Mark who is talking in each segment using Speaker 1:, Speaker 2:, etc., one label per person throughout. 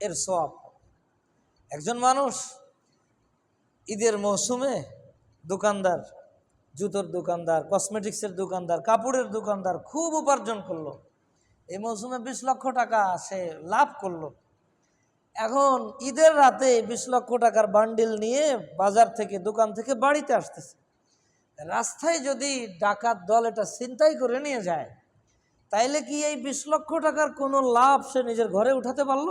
Speaker 1: এর সব একজন মানুষ ঈদের মৌসুমে দোকানদার, জুতোর দোকানদার, কসমেটিক্সের দোকানদার, কাপড়ের দোকানদার খুব উপার্জন করল। এই মৌসুমে বিশ লক্ষ টাকা সে লাভ করল। এখন ঈদের রাতে বিশ লক্ষ টাকার বান্ডিল নিয়ে বাজার থেকে, দোকান থেকে বাড়িতে আসতেছে। রাস্তায় যদি ডাকাত দল এটা চিন্তাই করে নিয়ে যায়, তাইলে কি এই বিশ লক্ষ টাকার কোনো লাভ সে নিজের ঘরে উঠাতে পারল?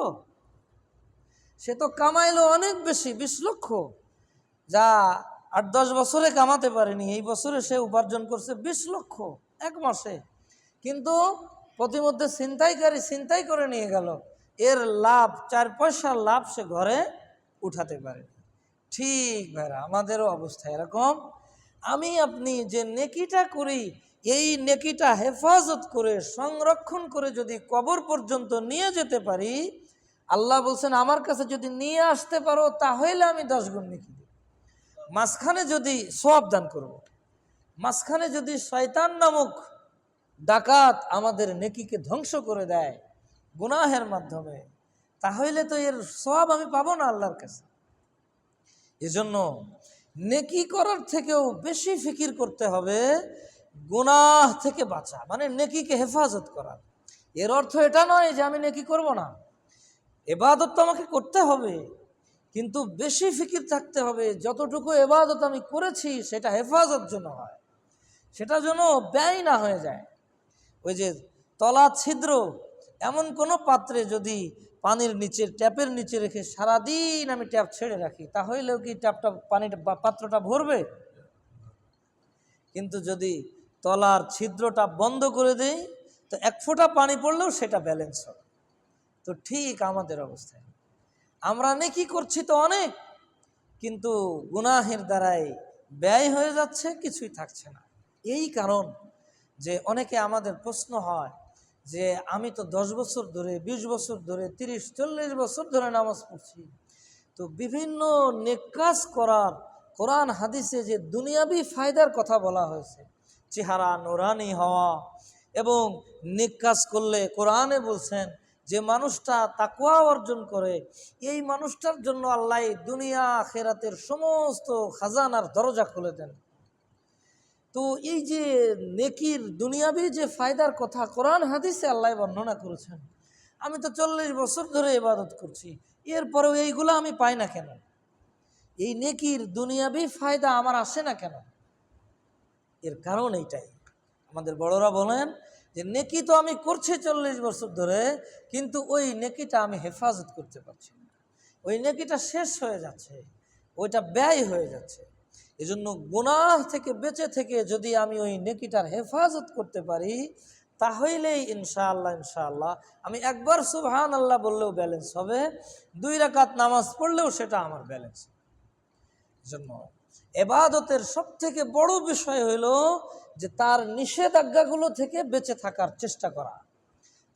Speaker 1: সে তো কামাইলো অনেক বেশি, বিশ লক্ষ। যা আট, দশ বছরে কামাতে পারেনি, এই বছরে সে উপার্জন করছে বিশ লক্ষ এক মাসে। কিন্তু প্রতিমধ্যে ছিনতাইকারী ছিনতাই করে নিয়ে গেল। এর লাভ, চার পয়সার লাভ সে ঘরে উঠাতে পারে ঠিক ভাইরা, আমাদেরও অবস্থা এরকম। আমি, আপনি যে নেকিটা করি, এই নেকিটা হেফাজত করে, সংরক্ষণ করে যদি কবর পর্যন্ত নিয়ে যেতে পারি আল্লাহ বলছেন, আমার কাছে যদি নিয়ে আসতে পারো, তাহলে আমি দশ গুণ নেকি দেব। মাঝখানে যদি সব দান করব। মাঝখানে যদি শয়তান নামক ডাকাত আমাদের নেকিকে ধ্বংস করে দেয় গুনাহের মাধ্যমে, তাহলে তো এর সব আমি পাবো না আল্লাহর কাছে। এজন্য নেকি করার থেকেও বেশি ফিকির করতে হবে গুনাহ থেকে বাঁচা মানে নেকিকে হেফাজত করা। এর অর্থ এটা নয় যে আমি নেকি করব না। এবাদত তো আমাকে করতে হবে, কিন্তু বেশি ফিকির থাকতে হবে। যতটুকু এবাদত আমি করেছি, সেটা হেফাজত জন্য হয়, সেটা যেন ব্যয় না হয়ে যায়। ওই যে তলা ছিদ্র, এমন কোনো পাত্রে যদি পানির নিচে, ট্যাপের নিচে রেখে সারাদিন আমি ট্যাপ ছেড়ে রাখি, তাহলেও কি ট্যাপটা পানিটা পাত্রটা ভরবে? কিন্তু যদি তলার ছিদ্রটা বন্ধ করে দেই, তো এক ফোঁটা পানি পড়লেও সেটা ব্যালেন্স হবে। তো ঠিক আমাদের অবস্থায়। আমরা নেকি করছি তো অনেক, কিন্তু গুনাহের দ্বারাই ব্যয় হয়ে যাচ্ছে, কিছুই থাকছে না। এই কারণ যে অনেকে আমাদের প্রশ্ন হয় যে, আমি তো দশ বছর ধরে ২০ বছর ধরে, তিরিশ, চল্লিশ বছর ধরে নামাজ পড়ছি। তো বিভিন্ন নেকাজ করার কোরআন হাদিসে যে দুনিয়াবি ফায়দার কথা বলা হয়েছে, চেহারা নোরানি হওয়া এবং নেকাজ করলে কোরআনে বলছেন যে মানুষটা তাকুয়া অর্জন করে, এই মানুষটার জন্য আল্লাহ দুনিয়া খেরাতের সমস্ত খাজানার দরজা খুলে দেন। তো এই যে নেকির দুনিয়াবি যে ফায়দার কথা কোরআন হাদিসে আল্লাহ বর্ণনা করেছেন, আমি তো চল্লিশ বছর ধরে ইবাদত করছি, এরপরেও এইগুলো আমি পাই না কেন? এই নেকির দুনিয়াবি ফায়দা আমার আসে না কেন? এর কারণ এইটাই। আমাদের বড়রা বলেন যে নেকি তো আমি করছি চল্লিশ বছর ধরে, কিন্তু ওই নেকিটা আমি হেফাজত করতে পারছি না। ওই নেকিটা শেষ হয়ে যাচ্ছে, ওইটা ব্যয় হয়ে যাচ্ছে। এজন্য গুনাহ থেকে বেঁচে থেকে যদি আমি ওই নেকিটার হেফাজত করতে পারি, তাহলেই ইনশাআল্লাহ ইনশাআল্লাহ। আমি একবার সুবহান আল্লাহ বললেও ব্যালেন্স হবে, দুই রাকাত নামাজ পড়লেও সেটা আমার ব্যালেন্স জন্য এবাদতের সব থেকে বড় বিষয় হইল যে তার নিষেধাজ্ঞাগুলো থেকে বেঁচে থাকার চেষ্টা করা।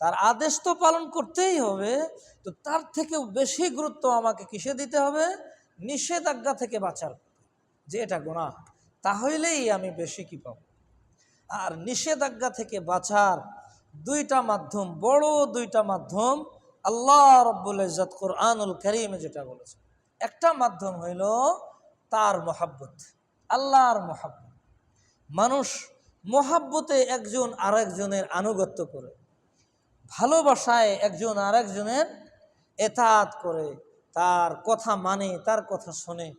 Speaker 1: তার আদেশ তো পালন করতেই হবে, তো তার থেকেও বেশি গুরুত্ব আমাকে কিসে দিতে হবে? নিষেধাজ্ঞা থেকে বাঁচার। যে এটা গোনা তাহলেই আমি বেশি কি পাব? আর নিষেধাজ্ঞা থেকে বাঁচার দুইটা মাধ্যম, বড় দুইটা মাধ্যম আল্লাহ রব্বুল ইজত কোরআনুল করিমে যেটা বলেছে। একটা মাধ্যম হইল তার মহাব্বত, আল্লাহর মহাব্বত। মানুষ মহাব্বতে একজন আরেকজনের আনুগত্য করে, ভালোবাসায় একজন আরেকজনের এতাত করে, তার কথা মানে তার কথা শোনে,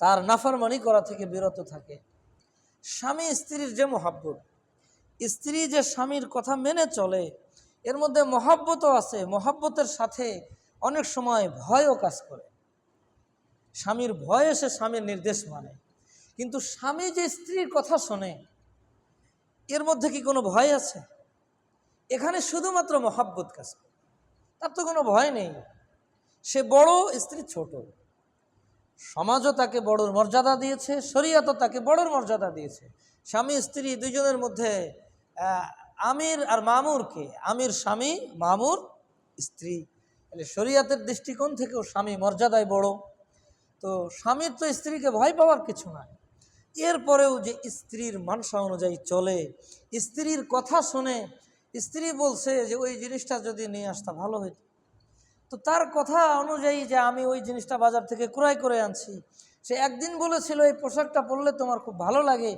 Speaker 1: তার নাফরমানি করা থেকে বিরত থাকে। স্বামী স্ত্রীর যে মহাব্বত, স্ত্রী যে স্বামীর কথা মেনে চলে, এর মধ্যে মহাব্বতও আছে। মহাব্বতের সাথে অনেক সময় ভয়ও কাজ করে। স্বামীর ভয়ে সে স্বামীর নির্দেশ মানে। কিন্তু স্বামী যে স্ত্রীর কথা শোনে, এর মধ্যে কি কোনো ভয় আছে? এখানে শুধুমাত্র মহাব্বত কাজ তার তো কোনো ভয় নেই। সে বড়, স্ত্রী ছোট। সমাজও তাকে বড়র মর্যাদা দিয়েছে, শরীয়তও তাকে বড়র মর্যাদা দিয়েছে। স্বামী, স্ত্রী দুজনের মধ্যে আমির আর মামুরকে আমির স্বামী, মামুর, স্ত্রী। তাহলে শরীয়তের দৃষ্টিকোণ থেকেও স্বামী মর্যাদায় বড়। তো স্বামীর তো স্ত্রীকে ভয় পাওয়ার কিছু নাই। এরপরেও যে স্ত্রীর মানসা অনুযায়ী চলে, স্ত্রীর কথা শুনে, স্ত্রী বলছে যে ওই জিনিসটা যদি নিয়ে আসতা ভালো হইতো। তো তার কথা অনুযায়ী যে আমি ওই জিনিসটা বাজার থেকে ক্রয় করে আনছি, সে একদিন বলেছিল, এই পোশাকটা পরলে তোমার খুব ভালো লাগে।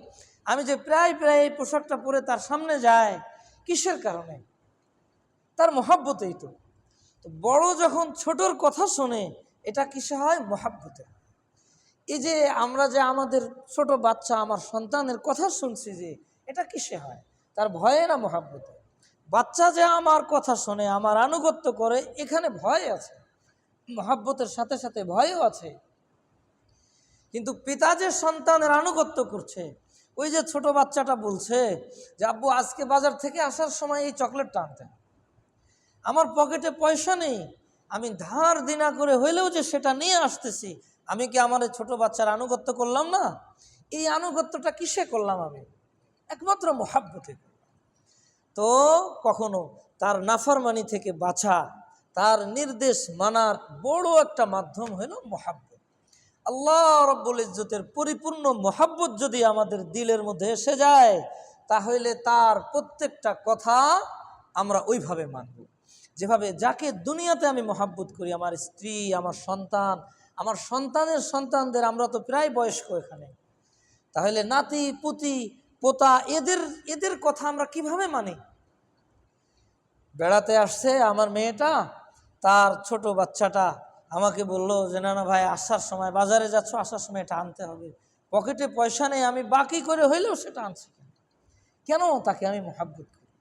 Speaker 1: আমি যে প্রায় প্রায় এই পোশাকটা পরে তার সামনে যায় কিসের কারণে? তার মহাব্বতেই তো বড় যখন ছোটর কথা শোনে এটা কিসে হয়? মহাব্বতে। এই যে আমরা যে আমাদের ছোট বাচ্চা, আমার সন্তানের কথা শুনছি যে এটা কিসে হয়? তার ভয়ে না মহাব্বতে? বাচ্চা যে আমার কথা শোনে, আমার আনুগত্য করে, এখানে ভয় আছে। মহাব্বতের সাথে সাথে ভয়ও আছে। কিন্তু পিতা যে সন্তানের আনুগত্য করছে, ওই যে ছোট বাচ্চাটা বলছে যে, আব্বু, আজকে বাজার থেকে আসার সময় এই চকলেটটা আনতে আমার পকেটে পয়সা নেই আমি ধার দিনা করে হইলেও যে সেটা নিয়ে আসতেছি, আমি কি আমার ছোট বাচ্চার আনুগত্য করলাম না? এই আনুগত্যটা কিসে করলাম আমি? একমাত্র মহাব্বতে। তো কখনো তার নাফরমানি থেকে বাঁচা তার নির্দেশ মানার বড় একটা মাধ্যম হইল মহাব্বত। আল্লাহ রব্বুল ইজ্জতের পরিপূর্ণ মহাব্বত যদি আমাদের দিলের মধ্যে এসে যায়, তাহলে তার প্রত্যেকটা কথা আমরা ওইভাবে মানব। যেভাবে যাকে দুনিয়াতে আমি মহাব্বত করি, আমার স্ত্রী, আমার সন্তান, আমার সন্তানের সন্তানদের আমরা তো প্রায় বয়স্ক এখানে। তাহলে নাতি, পুতি, পোতা, এদের এদের কথা আমরা কীভাবে মানি? বেড়াতে আসছে আমার মেয়েটা, তার ছোট বাচ্চাটা আমাকে বলল যে, না না ভাই, আসার সময়, বাজারে যাচ্ছ, আসার সময় এটা আনতে হবে। পকেটে পয়সা নেই, আমি বাকি করে হইলেও সেটা আনছি কেন? কেন তাকে আমি মহাব্বত করি?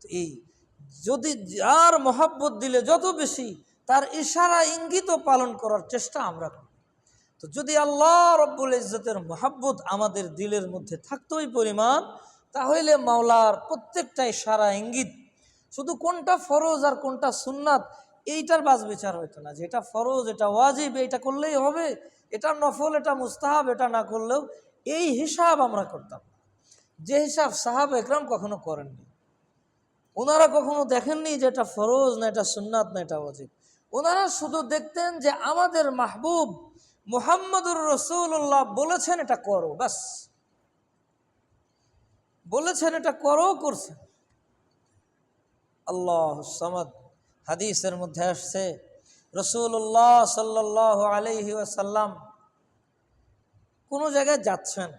Speaker 1: তো এই যদি যার মহাব্বত দিলে যত বেশি, তার ইশারা ইঙ্গিত পালন করার চেষ্টা আমরা করি। তো যদি আল্লাহ রব্বুল ইজ্জতের মহাব্বত আমাদের দিলের মধ্যে থাকতো ওই পরিমাণ, তাহলে মাওলার প্রত্যেকটা ইশারা, ইঙ্গিত, শুধু কোনটা ফরজ আর কোনটা সুন্নাত, এইটার বাজ বিচার হইতো না। যে এটা ফরজ, এটা ওয়াজিব, এটা করলেই হবে, এটা নফল, এটা মুস্তাহাব, এটা না করলেও এই হিসাব আমরা করতাম। যে হিসাব সাহাব একরাম কখনো করেননি। ওনারা কখনো দেখেননি যে এটা ফরজ না এটা সুন্নাত না এটা ওয়াজিব? ওনারা শুধু দেখতেন যে আমাদের মাহবুব মোহাম্মদুর রসুল্লাহ বলেছেন এটা করো, ব্যাস। বলেছেন এটা করো, করছেন। আল্লাহ সামাদ, হাদিসের মধ্যে আসছে রসুল্লাহ সাল্লাহ আলহি কোনো জায়গায় যাচ্ছেন